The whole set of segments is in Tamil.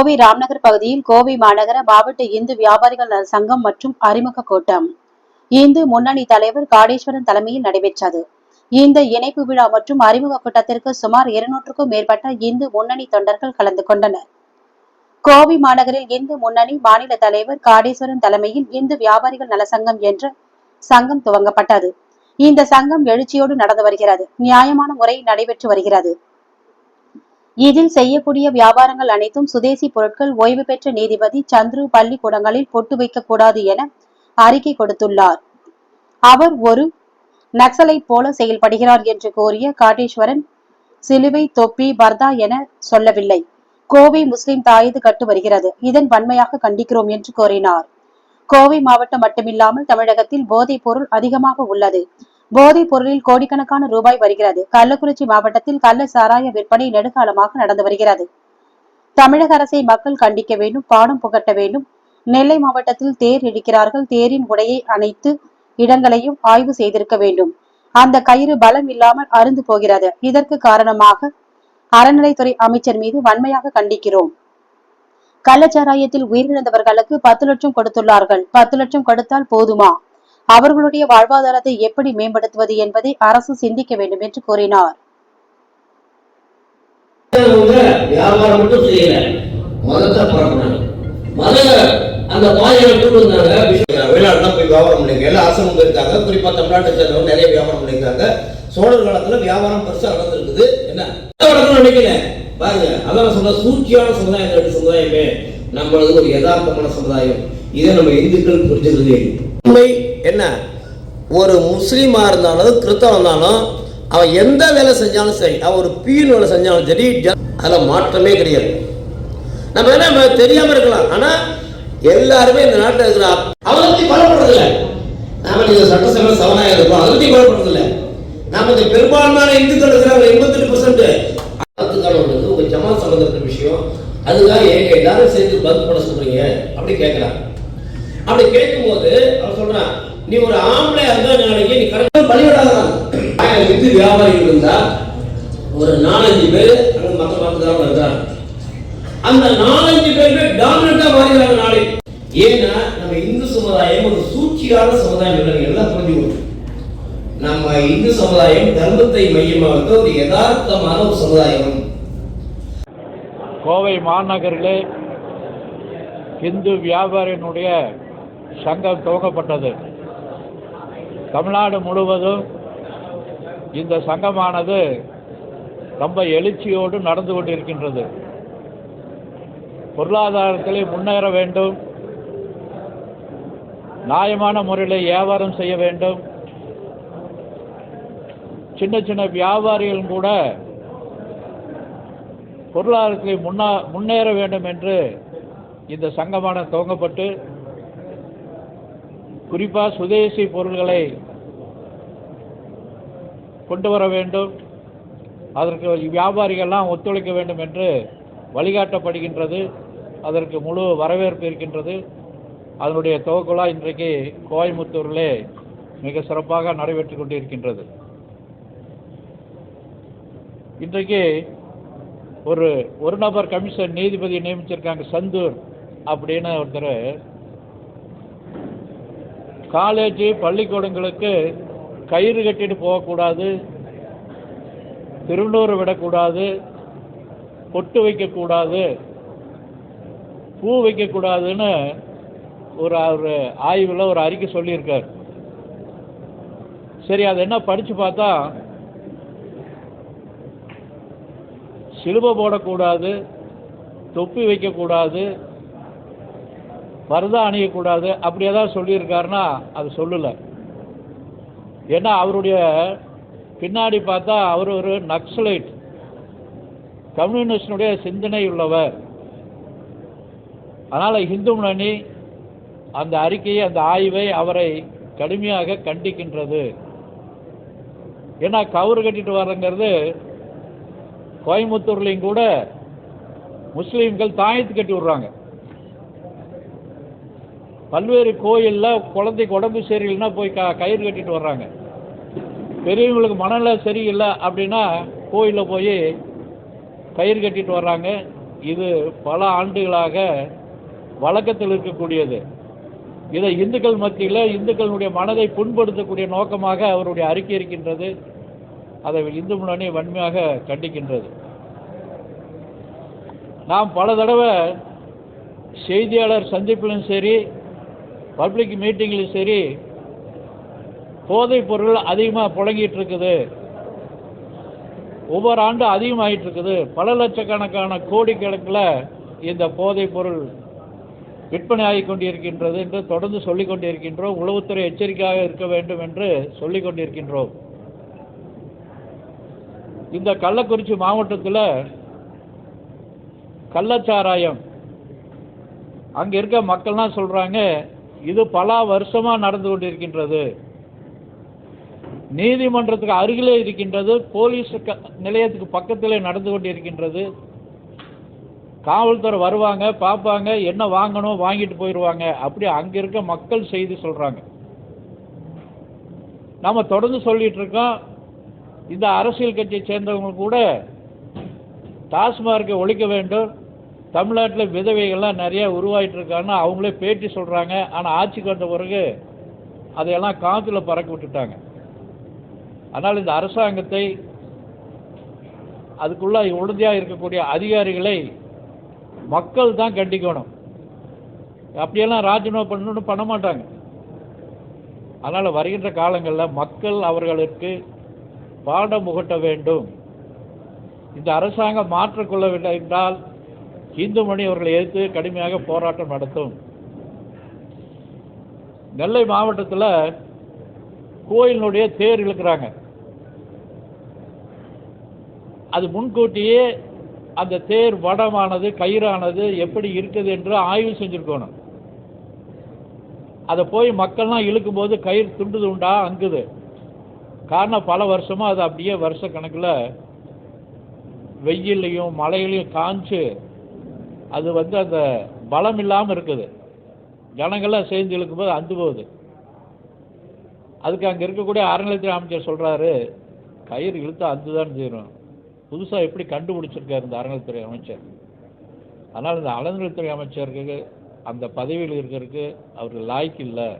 கோவை ராம்நகர் பகுதியில் கோவை மாநகர மாவட்ட இந்து வியாபாரிகள் சங்கம் மற்றும் அறிமுக கூட்டம். இந்து முன்னணி தலைவர் காடேஸ்வரன் தலைமையில் நடைபெற்றது. இந்த இணைப்பு விழா மற்றும் அறிமுக கூட்டத்திற்கு சுமார் இருநூற்றுக்கும் மேற்பட்ட இந்து முன்னணி தொண்டர்கள் கலந்து கொண்டனர். கோவை மாநகரில் இந்து முன்னணி மாநில தலைவர் காடேஸ்வரன் தலைமையில் இந்து வியாபாரிகள் நல சங்கம் என்ற சங்கம் துவங்கப்பட்டது. இந்த சங்கம் எழுச்சியோடு நடந்து வருகிறது. நியாயமான முறையில் நடைபெற்று வருகிறது. இதில் செய்யக்கூடிய வியாபாரங்கள் அனைத்தும் சுதேசி பொருட்கள் ஓய்வு பெற்ற நீதிபதி சந்துரு பள்ளிக்கூடங்களில் பொட்டு வைக்கக்கூடாது என அறிக்கை கொடுத்துள்ளார். அவர் ஒரு நக்சலைட் போல செயல்படுகிறார் என்று கூறிய காட்டேஸ்வரன் சிலுவை தொப்பி பர்தா என சொல்லவில்லை. கோவை முஸ்லிம் தாயது கட்டு வருகிறது. இதன் வன்மையாக கண்டிக்கிறோம் என்று கூறினார். கோவை மாவட்டம் மட்டுமில்லாமல் தமிழகத்தில் போதைப் பொருள் அதிகமாக உள்ளது. போதைப் பொருளில் கோடிக்கணக்கான ரூபாய் வருகிறது. கள்ளக்குறிச்சி மாவட்டத்தில் கள்ள சாராய விற்பனை நெடுங்காலமாக நடந்து வருகிறது. தமிழக அரசை மக்கள் கண்டிக்க வேண்டும் பாடம் புகட்ட வேண்டும். நெல்லை மாவட்டத்தில் தேர் இழுக்கிறார்கள் தேரின் உடையை அனைத்து இடங்களையும் ஆய்வு செய்திருக்க வேண்டும். அந்த கயிறு பலம் இல்லாமல் அருந்து போகிறது. இதற்கு காரணமாக அறநிலைத்துறை அமைச்சர் மீது வன்மையாக கண்டிக்கிறோம். கள்ளச்சாராயத்தில் உயிரிழந்தவர்களுக்கு பத்து லட்சம் கொடுத்துள்ளார்கள். பத்து லட்சம் கொடுத்தால் போதுமா? அவர்களுடைய வாழ்வாதாரத்தை எப்படி மேம்படுத்துவது என்பதை அரசு சிந்திக்க வேண்டும் என்று கூறினார். வியாபாரம் மட்டும் செய்யல. மதத்தை பரப்புனாங்க மத அந்த பாதையில கொண்டு வந்தாங்க வெளிநாடுலாம் போய் வியாபாரம் பண்ணிருக்காங்க. எல்லா அரசனும் போயிருக்காங்க. குறிப்பா தமிழ்நாட்டை சேர்ந்தவங்க நிறைய வியாபாரம் பண்ணிருக்காங்க. சோழர் காலத்துல வியாபாரம் பெருசா நடந்திருக்குது. என்ன? நினைக்கல. பாருங்க அதான் சொல்ற சூழ்ச்சியான சமுதாயம் சமுதாயமே. நம்மளது ஒரு யதார்த்தமான சமுதாயம். இதை நம்ம இந்துக்கள் புரிஞ்சுக்கிறதே உண்மை என்ன? ஒரு முஸ்லீமா இருந்தாலும் கிறிஸ்தவம் இருந்தாலும் அவன் எந்த வேலை செஞ்சாலும் சரி அவன் ஒரு பீன் வேலை செஞ்சாலும் சரி அதில் அதுல மாற்றமே கிடையாது. நம்ம என்ன நம்ம தெரியாம இருக்கலாம். ஆனா எல்லாருமே இந்த நாட்டில் இருக்கிற அவனை பத்தி கொல்லப்படுறது இல்ல நாம நீங்க சட்டசபை சவனாக இருக்கோம் அதை பத்தி கொல்லப்படுறது நாம இந்த பெரும்பான்மையான இந்துக்கள் இருக்கிறாங்க எண்பத்தெட்டு பர்சன்ட் அதுக்கான உங்க ஜமா சம்பந்தப்பட்ட விஷயம். அதுதான் எங்க எல்லாரும் சேர்ந்து பங்க் பண்ண சொல்றீங்க. அப்படி கேட்கலாம். அப்படி கேட்கும்போது அவன் சொல்றான். நீ ஒரு ஆம்பளை இருந்தா நாளைக்கு நீ கரெக்டாக பலியிடாதான் ஆயிரம் வியாபாரிகள் இருந்தா? ஒரு நாலஞ்சு பேர் அங்க மத்த மத்ததான் இருக்கிறாங்க அந்த நாலஞ்சு பேருமே டாமினா மாறிடுறாங்க நாளை ஏன்னா நம்ம இந்து சமுதாயம் ஒரு சூழ்ச்சியான சமுதாயம் இல்லை நீங்க எல்லாம் புரிஞ்சுக்கணும் நம்ம இந்து சமுதாயம் தர்மத்தை மையமாக இருக்க ஒரு யதார்த்தமான ஒரு சமுதாயம். கோவை மாநகரிலே இந்து வியாபாரியினுடைய சங்கம் துவங்கப்பட்டது தமிழ்நாடு முழுவதும் இந்த சங்கமானது ரொம்ப எழுச்சியோடு நடந்து கொண்டிருக்கின்றது. பொருளாதாரத்திலே முன்னேற வேண்டும். நியாயமான முறையில் வியாபாரம் செய்ய வேண்டும். சின்ன சின்ன வியாபாரிகளும் கூட பொருளாதாரத்தில் முன்னா முன்னேற வேண்டும் என்று இந்த சங்கமான துவங்கப்பட்டு குறிப்பாக சுதேசி பொருள்களை கொண்டு வர வேண்டும். அதற்கு வியாபாரிகள்லாம் ஒத்துழைக்க வேண்டும் என்று வழிகாட்டப்படுகின்றது. அதற்கு முழு வரவேற்பு இருக்கின்றது. அதனுடைய துவக்கலா இன்றைக்கு கோயம்புத்தூரிலே மிக சிறப்பாக நடைபெற்று கொண்டிருக்கின்றது. இன்றைக்கு ஒரு ஒரு நபர் கமிஷன் நீதிபதி நியமிச்சிருக்காங்க சந்தூர் அப்படின்னு ஒருத்தர் காலேஜு பள்ளிக்கூடங்களுக்கு கயிறு கட்டிட்டு போகக்கூடாது திருநூறு விடக்கூடாது பொட்டு வைக்கக்கூடாது பூ வைக்கக்கூடாதுன்னு ஒரு ஒரு ஆய்வில் ஒரு அறிக்கை சொல்லியிருக்கார். சரி அது என்ன படித்து பார்த்தா சிலுவை போடக்கூடாது தொப்பி வைக்கக்கூடாது பரதா அணியக்கூடாது அப்படி ஏதாவது சொல்லியிருக்காருன்னா அது சொல்லலை. ஏன்னா அவருடைய பின்னாடி பார்த்தா அவர் ஒரு நக்சலைட் கம்யூனிஸ்டினுடைய சிந்தனை உள்ளவர். அதனால் இந்து முன்னணி அந்த அறிக்கையை அந்த ஆய்வை அவரை கடுமையாக கண்டிக்கின்றது. ஏன்னா கவுறு கட்டிட்டு வரங்கிறது கோயம்புத்தூர்லேயும் கூட முஸ்லீம்கள் தாயத்து கட்டி விடுறாங்க. பல்வேறு கோயிலில் குழந்தைக்கு உடம்பு சரியில்லைன்னா போய் க கயிறு கட்டிட்டு வர்றாங்க. பெரியவங்களுக்கு மனநிலை சரியில்லை அப்படின்னா கோயிலில் போய் கயிறு கட்டிட்டு வர்றாங்க. இது பல ஆண்டுகளாக வழக்கத்தில் இருக்கக்கூடியது. இதை இந்துக்கள் மத்தியில் இந்துக்களுடைய மனதை புண்படுத்தக்கூடிய நோக்கமாக அவருடைய அறிக்கை இருக்கின்றது. அதை இந்து முன்னணி வன்மையாக கண்டிக்கின்றது. நாம் பல தடவை செய்தியாளர் சந்திப்பிலும் சரி பப்ளிக் மீட்டிங்கிலும் சரி போதைப் பொருள் அதிகமாக புழங்கிட்டு இருக்குது ஒவ்வொரு ஆண்டும் அதிகமாகிட்டு இருக்குது பல லட்சக்கணக்கான கோடிக்கணக்கில் இந்த போதைப் பொருள் விற்பனை ஆகி கொண்டிருக்கின்றது என்று தொடர்ந்து சொல்லிக் கொண்டிருக்கின்றோம். உளவுத்துறை எச்சரிக்கையாக இருக்க வேண்டும் என்று சொல்லிக் கொண்டிருக்கின்றோம். இந்த கள்ளக்குறிச்சி மாவட்டத்தில் கள்ளச்சாராயம் அங்கே இருக்க மக்கள்லாம் சொல்கிறாங்க இது பல வருஷமாக நடந்து கொண்டிருக்கின்றது. நீதிமன்றத்துக்கு அருகிலே இருக்கின்றது போலீஸ் க- நிலையத்துக்கு பக்கத்திலே நடந்து கொண்டிருக்கின்றது. காவல்துறை வருவாங்க பார்ப்பாங்க என்ன வாங்கணும் வாங்கிட்டு போயிடுவாங்க அப்படி அங்கே இருக்க மக்கள் செய்தி சொல்கிறாங்க நம்ம தொடர்ந்து சொல்லிட்டு இருக்கோம். இந்த அரசியல் கட்சியை சேர்ந்தவங்க கூட டாஸ்மார்க்கை ஒழிக்க வேண்டும். தமிழ்நாட்டில் விதவைகள்லாம் நிறைய உருவாயிட்டுருக்கான்னு அவங்களே பேட்டி சொல்கிறாங்க ஆனால் ஆட்சிக்கு வந்த பிறகு அதையெல்லாம் காற்றுல பறக்க விட்டுட்டாங்க. அதனால் இந்த அரசாங்கத்தை அதுக்குள்ள உறுதியாக இருக்கக்கூடிய அதிகாரிகளை மக்கள் தான் கண்டிக்கணும். அப்படியெல்லாம் ராஜினாமா பண்ணணும்னு பண்ண மாட்டாங்க. அதனால் வருகின்ற காலங்களில் மக்கள் அவர்களுக்கு பாடம் புகட்ட வேண்டும். இந்த அரசாங்கம் மாற்றிக்கொள்ளவில்லை என்றால் இந்து மணி அவர்களை எதிர்த்து கடுமையாக போராட்டம் நடத்தும். நெல்லை மாவட்டத்தில் கோயிலினுடைய தேர் இழுக்கிறாங்க. அது முன்கூட்டியே அந்த தேர் வடமானது கயிறானது எப்படி இருக்குது என்று ஆய்வு செஞ்சுருக்கணும். அதை போய் மக்கள்லாம் இழுக்கும்போது கயிறு துண்டு உண்டா? அங்குது. காரணம் பல வருஷமாக அது அப்படியே வருஷ கணக்கில் வெயில்லையும் மழையிலையும் காஞ்சு அது வந்து அந்த பலம் இல்லாமல் இருக்குது. ஜனங்கள்லாம் சேர்ந்து இழுக்கும்போது அந்து போகுது. அதுக்கு அங்கே இருக்கக்கூடிய அறநிலையத்துறை அமைச்சர் சொல்கிறாரு கயிறு இழுத்து அந்து தான் செய்யணும் புதுசாக எப்படி கண்டுபிடிச்சிருக்காரு இந்த அறநிலையத்துறை அமைச்சர்? அதனால் இந்த அறநிலையத்துறை அமைச்சருக்கு அந்த பதவியில் இருக்கிறதுக்கு அவருக்கு லாய்க்கு இல்லை.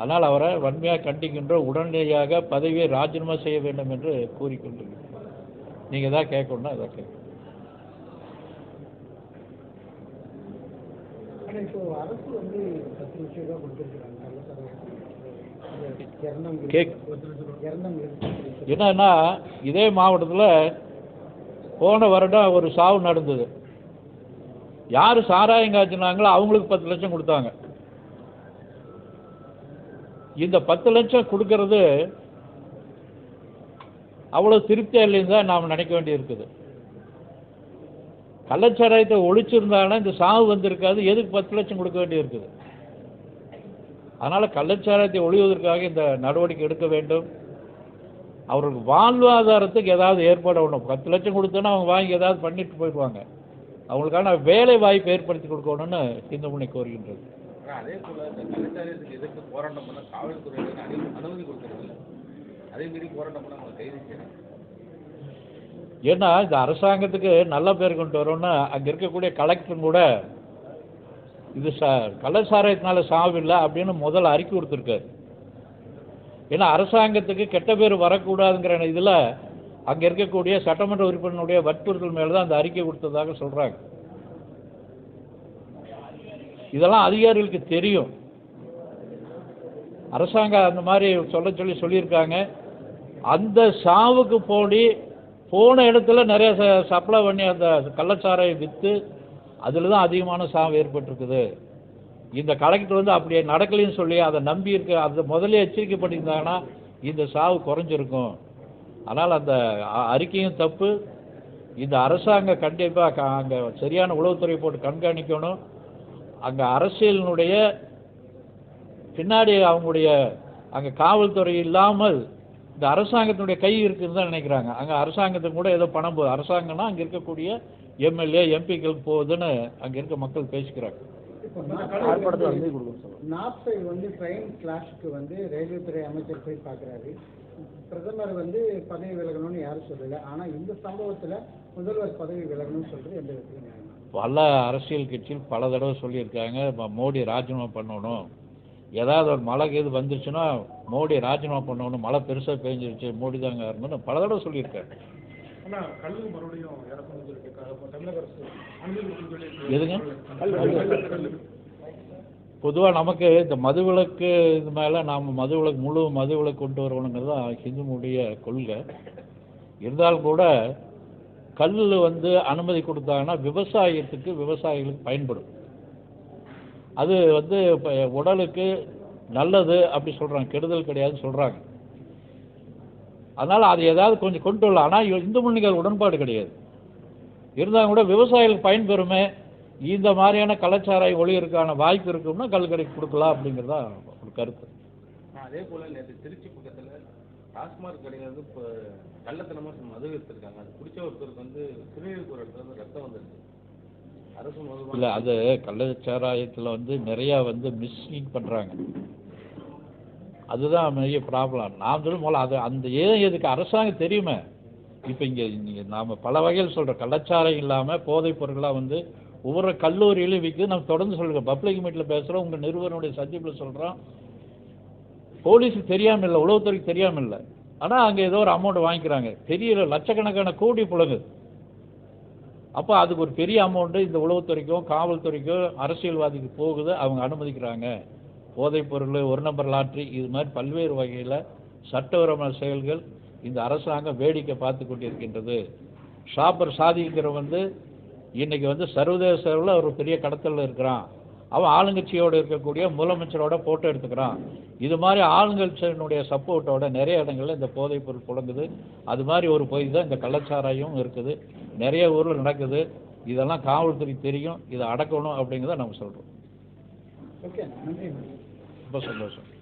அதனால் அவரை வன்மையாக கண்டிக்கின்ற உடனடியாக பதவியை ராஜினாமா செய்ய வேண்டும் என்று கூறிக்கொண்டு நீங்கள் தான் கேட்கணும்னா அதான் கேட்கணும் ஆனா இப்போ அரசு வந்து பத்து லட்சம் ரூபாய் கொடுத்துருக்காங்க இறந்தவங்க கேக். என்னன்னா இதே மாவட்டத்தில் போன வருடம் ஒரு சாவு நடந்தது. யார் சாராயம் காய்ச்சினாங்களோ அவங்களுக்கு பத்து லட்சம் கொடுத்தாங்க. இந்த பத்து லட்சம் கொடுக்கறது அவ்வளோ திருப்தியாக இல்லைன்னு தான் நாம் நினைக்க வேண்டியிருக்குது. கள்ளச்சாராயத்தை ஒழிச்சிருந்தாங்கன்னா இந்த சாவு வந்திருக்காது. எதுக்கு பத்து லட்சம் கொடுக்க வேண்டியிருக்குது? அதனால் கள்ளச்சாராயத்தை ஒழிவதற்காக இந்த நடவடிக்கை எடுக்க வேண்டும். அவர்களுக்கு வாழ்வாதாரத்துக்கு ஏதாவது ஏற்பாடு பத்து லட்சம் கொடுத்தோன்னா அவங்க வாங்கி ஏதாவது பண்ணிட்டு போயிடுவாங்க. அவங்களுக்கான வேலை வாய்ப்பு ஏற்படுத்தி கொடுக்கணும்னு சிந்தமுனை கோருகின்றது. அதே போல இந்த கலாச்சாரத்துக்கு எதிர்த்து போராட்டம் பண்ண? காவல்துறையினர் அனுமதி கொடுக்கறது அதே மீறி போராட்டம் பண்ண அவங்க கைது செய்யறாங்க ஏன்னா இந்த அரசாங்கத்துக்கு நல்ல பேர் கொண்டு வரோம்னா அங்கே இருக்கக்கூடிய கலெக்டரும் கூட இது ச கள்ளச்சாராயத்தினால சாவில்லை அப்படின்னு முதல்ல அறிக்கை கொடுத்துருக்காரு. ஏன்னா அரசாங்கத்துக்கு கெட்ட பேர் வரக்கூடாதுங்கிற இதில் அங்கே இருக்கக்கூடிய சட்டமன்ற உறுப்பினருடைய வற்புறுத்தல் மேலே தான் அந்த அறிக்கை கொடுத்ததாக சொல்கிறாங்க இதெல்லாம் அதிகாரிகளுக்கு தெரியும். அரசாங்கம் அந்த மாதிரி சொல்ல சொல்லி சொல்லியிருக்காங்க. அந்த சாவுக்கு போடி போன இடத்துல நிறைய ச- சப்ளை பண்ணி அந்த கள்ளச்சாராயம் விற்று அதில் தான் அதிகமான சாவு ஏற்பட்டிருக்குது. இந்த கலெக்டர் வந்து அப்படியே நடக்கலைன்னு சொல்லி அதை நம்பி இருக்க அதை முதல்ல எச்சரிக்கை பண்ணியிருந்தாங்கன்னா இந்த சாவு குறைஞ்சிருக்கும். ஆனால் அந்த அறிக்கையும் தப்பு. இந்த அரசாங்கம் கண்டிப்பாக அங்கே சரியான உளவுத்துறை போட்டு கண்காணிக்கணும். அங்கே அரசியலினுடைய பின்னாடி அவங்களுடைய அங்கே காவல்துறை இல்லாமல் இந்த அரசாங்கத்தினுடைய கை இருக்குன்னு தான் நினைக்கிறாங்க. அங்கே அரசாங்கத்துக்கு கூட ஏதோ பணம் போகுது. அரசாங்கம்னா அங்கே இருக்கக்கூடிய எம்எல்ஏ எம்பிக்களுக்கு போகுதுன்னு அங்கே இருக்க மக்கள் பேசிக்கிறாங்க. இப்போ நாப்சை வந்து ட்ரெயின் கிளாஸுக்கு வந்து ரயில்வே துறை அமைச்சர் போய் பார்க்குறாரு. பிரதமர் வந்து பதவி விலகணும்னு யாரும் சொல்லல. ஆனா இந்த சம்பவத்துல முதல்வர் பதவி விலகணும்னு சொல்றது எந்த விதத்துல நியாயம்? பல அரசியல் கட்சியில் பல தடவை சொல்லியிருக்காங்க. மோடி ராஜினாமா பண்ணணும். ஏதாவது ஒரு மழை இது வந்துருச்சுன்னா மோடி ராஜினாமா பண்ணணும் மழை பெருசாக பெஞ்சிருச்சு மோடி தாங்க காரணம்னு பல தடவை சொல்லியிருக்காரு. எதுங்க? பொதுவாக நமக்கு இந்த மதுவிலக்கு இது மேலே நாம் மதுவிலக்கு முழு மதுவிலக்கு கொண்டு வரணுங்கிறது தான் ஹிந்துனுடைய கொள்கை. இருந்தாலும் கூட கல் வந்து அனுமதி கொடுத்தாங்கன்னா விவசாயத்துக்கு விவசாயிகளுக்கு பயன்படும். அது வந்து இப்போ உடலுக்கு நல்லது அப்படி சொல்கிறாங்க கெடுதல் கிடையாதுன்னு சொல்கிறாங்க அதனால் அது ஏதாவது கொஞ்சம் கொண்டு வரலாம். ஆனால் இந்து முன்னிகள் உடன்பாடு கிடையாது. இருந்தாலும் கூட விவசாயிகளுக்கு பயன்பெறுமே இந்த மாதிரியான கலாச்சார ஒளியறதுக்கான வாய்ப்பு இருக்கும்னா கல்கடைக்கு கொடுக்கலாம் அப்படிங்கிறதா ஒரு கருத்து. அதே போல் நேற்று திருச்சி பக்கத்தில் டாஸ்மாக் கடையில் வந்து இப்போ கள்ளத்தனமாக மது எடுத்திருக்காங்க அது குடிச்ச ஒருத்தருக்கு வந்து சிறுநீர் ஒரு இடத்துல வந்து ரத்தம் வந்துருக்கு இல்லை அது கள்ளச்சாராயத்தில் வந்து நிறையா வந்து மிஸ்லீட் பண்ணுறாங்க அதுதான் பெரிய ப்ராப்ளம் நான் சொல்லும் போல அது அந்த ஏன் எதுக்கு? அரசாங்கம் தெரியுமே. இப்போ இங்கே இங்கே நாம் பல வகையில் சொல்கிறோம் கள்ளச்சாரம் இல்லாமல் போதைப் பொருட்களாக வந்து ஒவ்வொரு கல்லூரியிலும் விற்குது நம்ம தொடர்ந்து சொல்கிறோம் பப்ளிக் மீட்டில் பேசுகிறோம் உங்கள் நிறுவனுடைய சந்திப்பில் சொல்கிறோம் போலீஸுக்கு தெரியாமல் இல்லை உளவுத்துறைக்கு தெரியாமல் இல்லை ஆனால் அங்கே ஏதோ ஒரு அமௌண்ட் வாங்கிக்கிறாங்க. தெரியல லட்சக்கணக்கான கோடி புழங்குது அப்போ அதுக்கு ஒரு பெரிய அமௌண்ட்டு இந்த உளவுத்துறைக்கும் காவல்துறைக்கும் அரசியல்வாதிக்கு போகுது அவங்க அனுமதிக்கிறாங்க. போதைப்பொருள் ஒரு நம்பர் லாட்ரி இது மாதிரி பல்வேறு வகையில் சட்டவிரோத செயல்கள் இந்த அரசாங்கம் வேடிக்கை பார்த்து கொண்டிருக்கின்றது. ஷாப்பர் சாதிங்கிற வந்து இன்றைக்கி வந்து சர்வதேச அளவில் ஒரு பெரிய கடத்தலில் இருக்கிறான். அவன் ஆளுங்கட்சியோடு இருக்கக்கூடிய முதலமைச்சரோட ஃபோட்டோ எடுத்துக்கிறான். இது மாதிரி ஆளுங்கட்சியினுடைய சப்போர்ட்டோட நிறைய இடங்களில் இந்த போதைப்பொருள் புழங்குது. அது மாதிரி ஒரு பகுதி தான் இந்த கள்ளச்சாராயம் இருக்குது. நிறைய ஊரில் நடக்குது. இதெல்லாம் காவல்துறை தெரியும். இதை அடக்கணும் அப்படிங்கிறத நம்ம சொல்கிறோம் ஓகே ரொம்ப சந்தோஷம்.